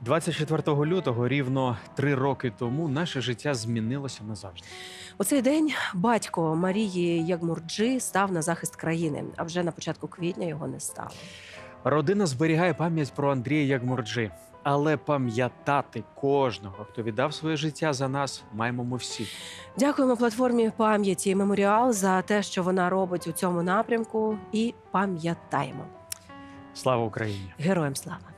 24 лютого, рівно три роки тому, наше життя змінилося назавжди. У цей день батько Марії Ягмурджи став на захист країни, а вже на початку квітня його не стало. Родина зберігає пам'ять про Андрія Ягмурджи, але пам'ятати кожного, хто віддав своє життя за нас, маємо ми всі. Дякуємо платформі пам'яті Меморіал за те, що вона робить у цьому напрямку, і пам'ятаємо. Слава Україні! Героям слава!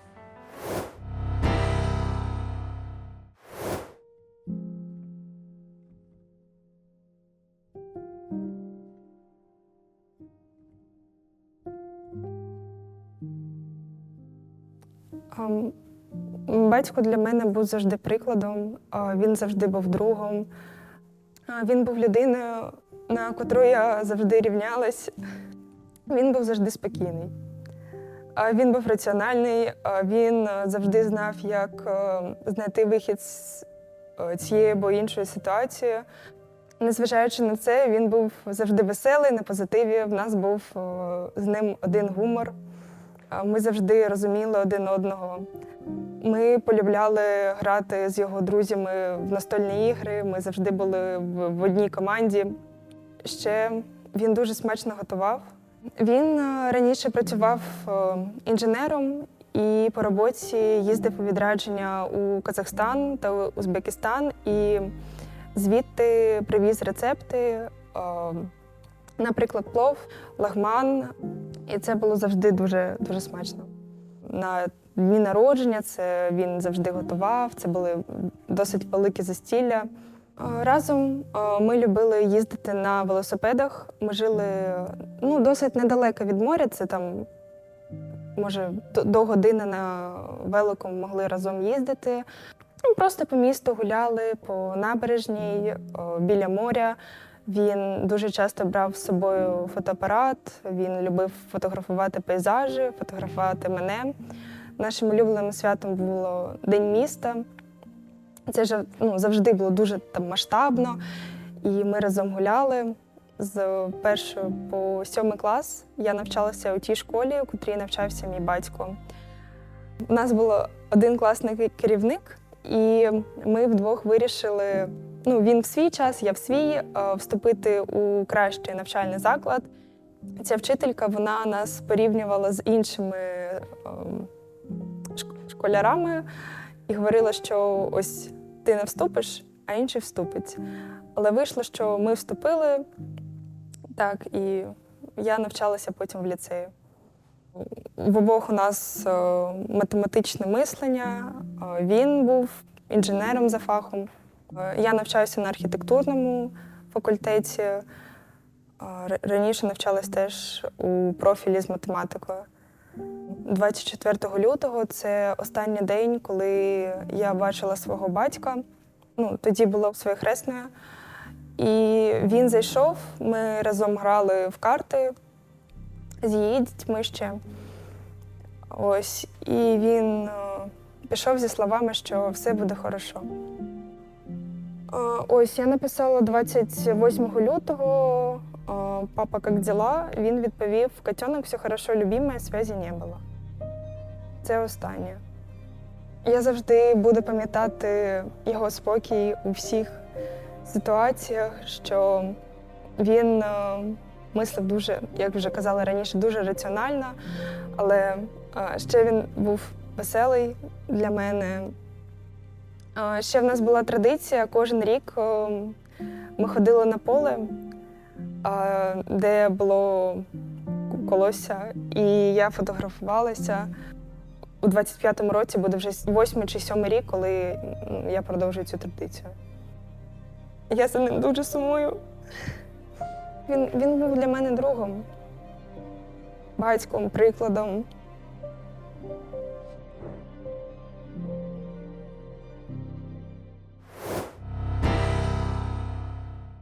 Батько для мене був завжди прикладом, він завжди був другом. Він був людиною, на котру я завжди рівнялась. Він був завжди спокійний. Він був раціональний, він завжди знав, як знайти вихід з цієї або іншої ситуації. Незважаючи на це, він був завжди веселий, на позитиві. В нас був з ним один гумор. Ми завжди розуміли один одного. Ми полюбляли грати з його друзями в настольні ігри. Ми завжди були в, одній команді. Ще він дуже смачно готував. Він е, раніше працював е, інженером і по роботі їздив у відрядження у Казахстан та Узбекистан і звідти привіз рецепти. Наприклад, плов, лагман, і це було завжди дуже дуже смачно. На дні народження це він завжди готував. Це були досить великі застілля. Разом ми любили їздити на велосипедах. Ми жили ну, досить недалеко від моря. Це там, може, до- години на велику могли разом їздити. Ну, Просто по місту гуляли по набережній, біля моря. Він дуже часто брав з собою фотоапарат, він любив фотографувати пейзажі, фотографувати мене. Нашим улюбленим святом було День міста. Це ж ну, завжди було дуже там масштабно. І ми разом гуляли з першого по сьомий клас. Я навчалася у тій школі, у котрій навчався мій батько. У нас був один класний керівник, і ми вдвох вирішили ну, він в свій час, я в свій, е, вступити у кращий навчальний заклад. Ця вчителька вона нас порівнювала з іншими е, школярами і говорила, що ось ти не вступиш, а інший вступить. Але вийшло, що ми вступили, так, і я навчалася потім в ліцеї. В обох у нас е, математичне мислення. Е, Він був інженером за фахом. Е, Я навчаюся на архітектурному факультеті. Е, Раніше навчалась теж у профілі з математикою. 24 лютого це останній день, коли я бачила свого батька. Ну, тоді було своє хресною. І він зайшов, ми разом грали в карти з її дітьми ще. Ось, і він е, пішов зі словами, що все буде хорошо. Ось я написала 28 лютого. Папа, як діла? Він відповів: Котенок, все хорошо, любимая, связі не було. Це останнє. Я завжди буду пам'ятати його спокій у всіх ситуаціях, що він мислив дуже, як вже казала раніше, дуже раціонально, але ще він був веселий для мене. А, Ще в нас була традиція кожен рік е, ми ходили на поле, де було колосся, і я фотографувалася. У 25-му році буде вже восьмий чи сьомий рік, коли я продовжую цю традицію. Я за ним дуже сумую. Він, він був для мене другом, батьком, прикладом.